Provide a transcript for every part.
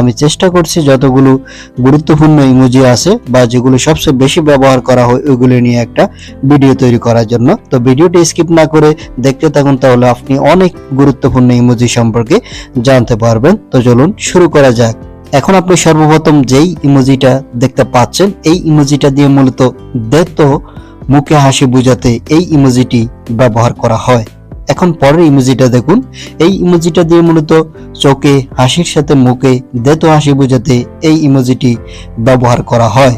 আমি চেষ্টা করছি যতগুলো গুরুত্বপূর্ণ ইমোজি আছে বা যেগুলো সবচেয়ে বেশি ব্যবহার করা হয়, ওইগুলো নিয়ে একটা ভিডিও তৈরি করার জন্য। তো ভিডিওটি স্কিপ না করে দেখতে থাকুন, তাহলে আপনি অনেক গুরুত্বপূর্ণ ইমোজি সম্পর্কে জানতে পারবেন। তো চলুন শুরু করা যাক। এখন আপনি সর্বপ্রথম যেই ইমোজিটা দেখতে পাচ্ছেন, এই ইমোজিটা দিয়ে মূলত দেত মুখে হাসি বোঝাতে এই ইমোজিটি ব্যবহার করা হয়। এখন পরের ইমোজিটা দেখুন। এই ইমোজিটা দিয়ে মূলত চোখে, হাসির সাথে মুখে দেত হাসি বোঝাতে এই ইমোজিটি ব্যবহার করা হয়।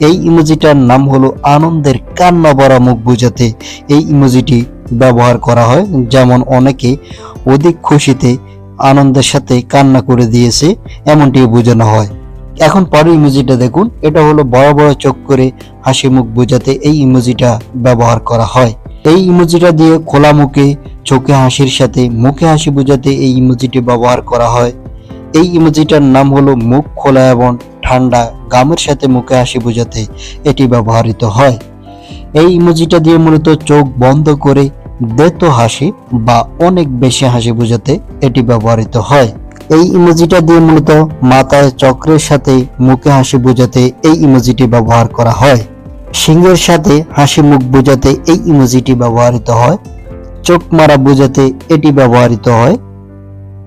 এই ইমোজিটার নাম হলো আনন্দের কান্না ভরা মুখ বোঝাতে এই ইমোজিটি ব্যবহার করা হয়। যেমন অনেকে অধিক খুশিতে আনন্দের সাথে কান্না করে দিয়েছে, এমনটি বোঝানো হয়। এখন পরের ইমোজিটা দেখুন। এটা হলো বড় বড় চোখ করে হাসি মুখ বোঝাতে এই ইমোজিটা ব্যবহার করা হয়। এই ইমোজিটা দিয়ে খোলা মুখে, চোখে হাসির সাথে, মুখে হাসি বোঝাতে এই ইমোজিটি ব্যবহার করা হয়। এই ইমোজিটার নাম হলো মুখ খোলা এবং ঠান্ডা, গামের সাথে মুখে হাসি বোঝাতে এটি ব্যবহৃত হয়। এই ইমোজিটা দিয়ে মূলত চোখ বন্ধ করে দেত হাসি বা অনেক বেশি হাসি বোঝাতে এটি ব্যবহৃত হয়। এই ইমোজিটা দিয়ে মূলত মাথায় চক্রের সাথে মুখে হাসি বোঝাতে এই ইমোজিটি ব্যবহার করা হয়। সিংহের সাথে হাসি মুখ বোঝাতে এই ইমোজিটি ব্যবহৃত হয়। চোখ মারা বোঝাতে এটি ব্যবহৃত হয়।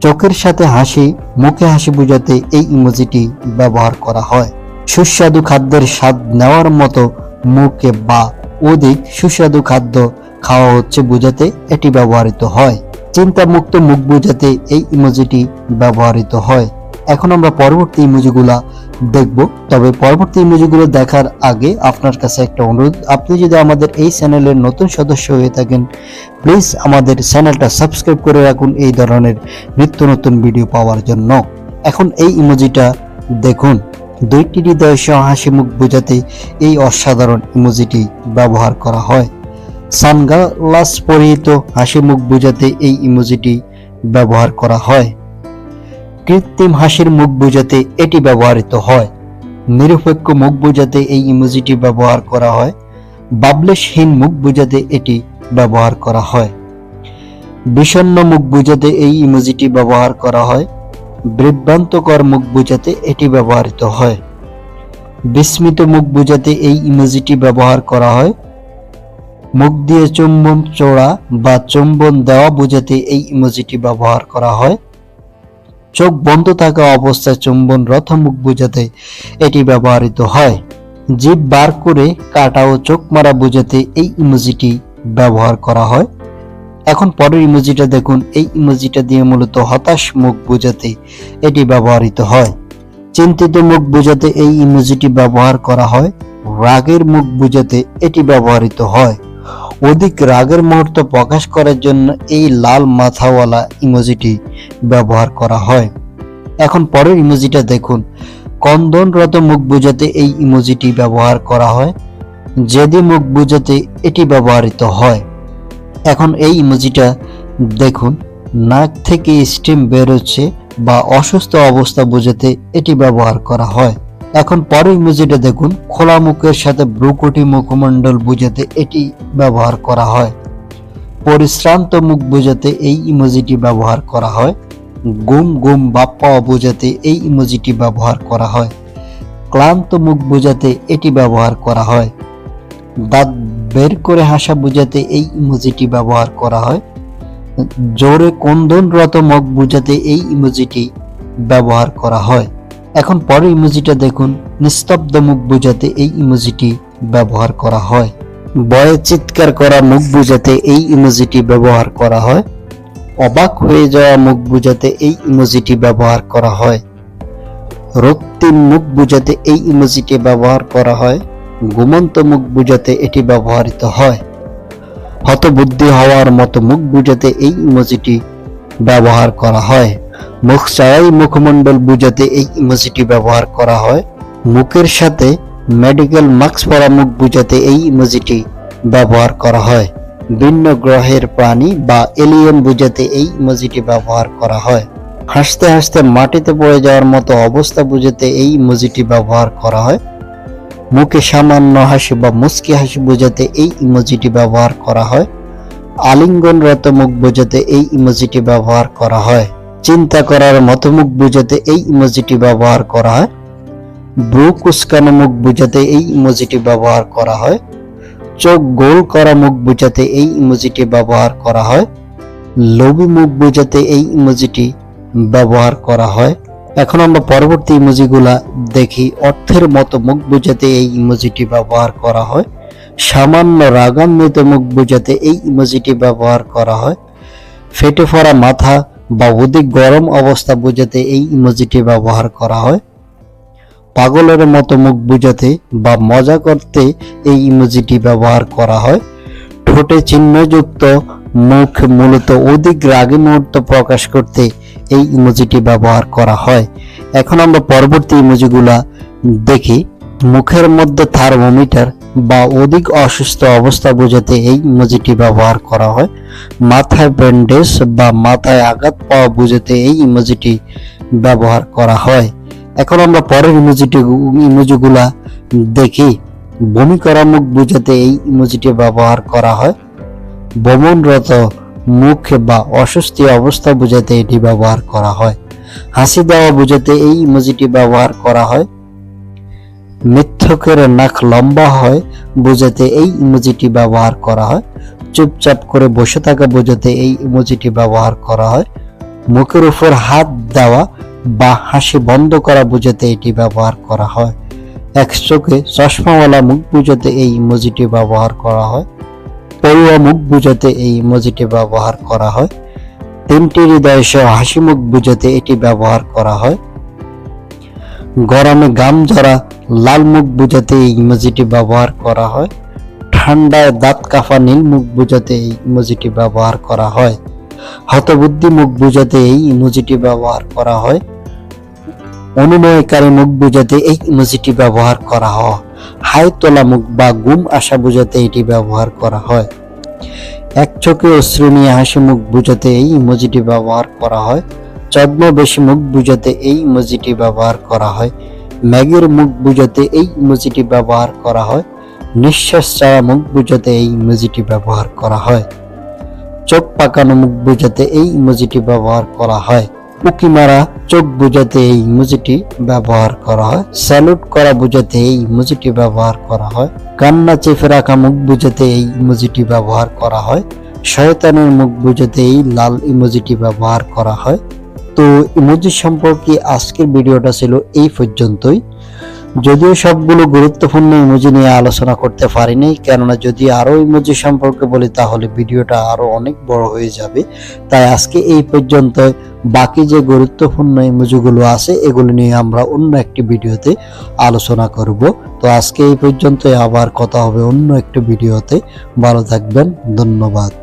চোখের সাথে হাসি, মুখে হাসি বোঝাতে এই ইমোজিটি ব্যবহার করা হয়। সুস্বাদু খাদ্যের স্বাদ নেওয়ার মতো মুখে বা অধিক সুস্বাদু খাদ্য খাওয়া হচ্ছে বোঝাতে এটি ব্যবহৃত হয়। চিন্তামুক্ত মুখ বোঝাতে এই ইমোজিটি ব্যবহৃত হয়। এখন আমরা পরবর্তী ইমোজিগুলা দেখব। তবে পরবর্তী ইমোজিগুলো দেখার আগে আপনার কাছে একটা অনুরোধ। আপনি যদি আমাদের এই চ্যানেলের নতুন সদস্য হয়ে থাকেন প্লিজ আমাদের চ্যানেলটা সাবস্ক্রাইব করে রাখুন এই ধরনের নিত্য নতুন ভিডিও পাওয়ার জন্য। এখন এই ইমোজিটা দেখুন। দুইটি হৃদয় সহ হাসি মুখ বোঝাতে এই অসাধারণ ইমোজিটি ব্যবহার করা হয়। সানগ্লাস পরিহিত হাসি মুখ বোঝাতে এই ইমোজিটি ব্যবহার করা হয়। কৃত্রিম হাসির মুখ বোঝাতে এটি ব্যবহৃত হয়। নিরপেক্ষ মুখ বোঝাতে এই ইমোজিটি ব্যবহার করা হয়। বাবলেশহীন মুখ বোঝাতে এটি ব্যবহার করা হয়। বিষণ্ণ মুখ বোঝাতে এই ইমোজিটি ব্যবহার করা হয়। বিভ্রান্তকর মুখ বোঝাতে এটি ব্যবহৃত হয়। বিস্মিত মুখ বোঝাতে এই ইমোজিটি ব্যবহার করা হয়। মুখ দিয়ে চুম্বন চোড়া বা চুম্বন দেওয়া বোঝাতে এই ইমোজিটি ব্যবহার করা হয়। চোখ বন্ধ থাকা অবস্থায় চুম্বন মুখ বোঝাতে এটি ব্যবহৃত হয়। জিভ বার করে কাটা ও চোখ মারা বোঝাতে এই ইমোজিটি ব্যবহার করা হয়। এখন পরের ইমোজিটা দেখুন। এই ইমোজিটা দিয়ে মূলত হতাশ মুখ বোঝাতে এটি ব্যবহৃত হয়। চিন্তিত মুখ বোঝাতে এই ইমোজিটি ব্যবহার করা হয়। রাগের মুখ বোঝাতে এটি ব্যবহৃত হয়। অধিক রাগের মুহূর্ত প্রকাশ করার জন্য এই লাল মাথাওয়ালা ইমোজিটি ব্যবহার করা হয়। এখন পরের ইমোজিটা দেখুন। কন্দনরত মুখ বোঝাতে এই ইমোজিটি ব্যবহার করা হয়। জেদি মুখ বোঝাতে এটি ব্যবহৃত হয়। এখন এই ইমোজিটা দেখুন। নাক থেকে স্টিম বেরোচ্ছে বা অসুস্থ অবস্থা বোঝাতে এটি ব্যবহার করা হয়। এখন পরের ইমোজিটা দেখুন। খোলা মুখের সাথে ব্রুকুটি মুখমণ্ডল বোঝাতে এটি ব্যবহার করা হয়। পরিশ্রান্ত মুখ বোঝাতে এই ইমোজিটি ব্যবহার করা হয়। গুম গুম বাপ পাওয়া বোঝাতে এই ইমোজিটি ব্যবহার করা হয়। ক্লান্ত মুখ বোঝাতে এটি ব্যবহার করা হয়। দাঁত বের করে হাসা বোঝাতে এই ইমোজিটি ব্যবহার করা হয়। জোরে কন্দনরত মুখ বোঝাতে এই ইমোজিটি ব্যবহার করা হয়। এখন পরের ইমোজিটা দেখুন নিস্তব্ধ মুখ বোঝাতে এই ইমোজিটি ব্যবহার করা হয়। বয়ে চিৎকার করা মুখ বোঝাতে এই ইমোজিটি ব্যবহার করা হয়। অবাক হয়ে যাওয়া মুখ বোঝাতে এই ইমোজিটি ব্যবহার করা হয়। রক্তিম মুখ বোঝাতে এই ইমোজিটি ব্যবহার করা হয়। ঘুমন্ত মুখ বোঝাতে এটি ব্যবহৃত হয়। হতবুদ্ধি হওয়ার মতো মুখ বোঝাতে এই ইমোজিটি ব্যবহার করা হয়। মুখ ছাড়াই মুখমণ্ডল বুঝাতে এই ইমোজিটি ব্যবহার করা হয়। মুখের সাথে মেডিকেল মাস্ক পরা মুখ বোঝাতে এই ইমোজিটি ব্যবহার করা হয়। ভিন্ন গ্রহের প্রাণী বা এলিয়েন বুঝাতে এই ইমোজিটি ব্যবহার করা হয়। হাসতে হাসতে মাটিতে পড়ে যাওয়ার মতো অবস্থা বুঝাতে এই ইমোজিটি ব্যবহার করা হয়। মুখে সামান্য হাসি বা মুচকি হাসি বোঝাতে এই ইমোজিটি ব্যবহার করা হয়। আলিঙ্গনরত মুখ বোঝাতে এই ইমোজিটি ব্যবহার করা হয়। চিন্তা করার মতো মুখ বুঝাতে এই ইমোজিটি ব্যবহার করা হয়। ব্রু কুচকানো মুখ বুঝাতে এই ইমোজিটি ব্যবহার করা হয়। চোখ গোল করা মুখ বুঝাতে এই ইমোজিটি ব্যবহার করা হয়। লোভী মুখ বুঝাতে এই ইমোজিটি ব্যবহার করা হয়। এখন আমরা পরবর্তী ইমোজিগুলা দেখি। অর্থের মতো মুখ বুঝাতে এই ইমোজিটি ব্যবহার করা হয়। সামান্য রাগান্বিত মুখ বুঝাতে এই ইমোজিটি ব্যবহার করা হয়। ফেটে পড়া মাথা বা অধিক গরম অবস্থা বুঝাতে এই ইমোজিটি ব্যবহার করা হয়। পাগলের মতো মুখ বুঝাতে বা মজা করতে এই ইমোজিটি ব্যবহার করা হয়। ঠোঁটে চিহ্নযুক্ত, মুখ মূলত অধিক রাগী মুহূর্ত প্রকাশ করতে এই ইমোজিটি ব্যবহার করা হয়। এখন আমরা পরবর্তী ইমোজিগুলা দেখি। মুখের মধ্যে থার্মোমিটার বা অধিক অসুস্থ অবস্থা বোঝাতে এই ইমোজিটি ব্যবহার করা হয়। মাথায় ব্যান্ডেজ বা মাথায় আঘাত পাওয়া বোঝাতে এই ইমোজিটি ব্যবহার করা হয়। এখন আমরা পরের ইমোজিটি ইমোজিগুলা দেখি। বমি করা মুখ বোঝাতে এই ইমোজিটি ব্যবহার করা হয়। বমনরত মুখ বা অস্বস্তি অবস্থা বোঝাতে এটি ব্যবহার করা হয়। হাসি দেওয়া বোঝাতে এই ইমোজিটি ব্যবহার করা হয়। মিথ্যকের নাক লম্বা হয়, বোঝাতে এই ইমোজিটি ব্যবহার করা হয়। চুপচাপ করে বসে থাকা বোঝাতে এই ইমোজিটি ব্যবহার করা হয়। মুখের উপর হাত দেওয়া বা হাসি বন্ধ করা বোঝাতে এটি ব্যবহার করা হয়। এক চোখে চশমাওয়ালা মুখ বোঝাতে এই ইমোজিটি ব্যবহার করা হয়। পড়ুয়া মুখ বুঝাতে এই ইমোজিটি ব্যবহার করা হয়। তিনটি হৃদয় সহ হাসি মুখ বুঝাতে এটি ব্যবহার করা হয়। গরমে গাম জরা লাল মুখ বুঝাতে এই ইমোজিটি ব্যবহার করা হয়। ঠান্ডায় দাঁত কাফা নীল মুখ বুঝাতে এই ইমোজিটি ব্যবহার করা হয়। হতবুদ্ধি মুখ বুঝাতে এই ইমোজিটি ব্যবহার করা হয়। অনুনয়কারী মুখ বুঝাতে এই ইমোজিটি ব্যবহার করা হয়। হাই তোলা মুখ বা গুম আশা বোঝাতে এটি ব্যবহার করা হয়। এক চোখে অশ্রু নিয়ে হাসি মুখ বুঝাতে এই ইমোজিটি ব্যবহার করা হয়। ছদ্মবেশী মুখ বুঝাতে এই ইমোজিটি ব্যবহার করা হয়। ম্যাগের মুখ বুঝাতে এই ইমোজিটি ব্যবহার করা হয়। নিঃশ্বাস ছাড়া মুখ বুঝাতে এই ইমোজিটি ব্যবহার করা হয়। চোখ পাকানো মুখ বুঝাতে এই ইমোজিটি ব্যবহার করা হয়। উকি মারা চোখ বুঝাতে এই ইমোজিটি ব্যবহার করা হয়। স্যালুট করা বুঝাতে এই ইমোজিটি ব্যবহার করা হয়। কান্না চেপে রাখা মুখ বুঝাতে এই ইমোজিটি ব্যবহার করা হয়। শয়তানের মুখ বুঝাতে এই লাল ইমোজিটি ব্যবহার করা হয়। তো ইমোজি সম্পর্কে আজকের ভিডিওটা ছিল এই পর্যন্তই। যদিও সবগুলো গুরুত্বপূর্ণ ইমোজি নিয়ে আলোচনা করতে পারিনি, কেননা যদি আরও ইমোজি সম্পর্কে বলি তাহলে ভিডিওটা আরও অনেক বড় হয়ে যাবে। তাই আজকে এই পর্যন্ত বাকি যে গুরুত্বপূর্ণ ইমোজিগুলো আছে, এগুলো নিয়ে আমরা অন্য একটি ভিডিওতে আলোচনা করব। তো আজকে এই পর্যন্ত আবার কথা হবে অন্য একটি ভিডিওতে। ভালো থাকবেন, ধন্যবাদ।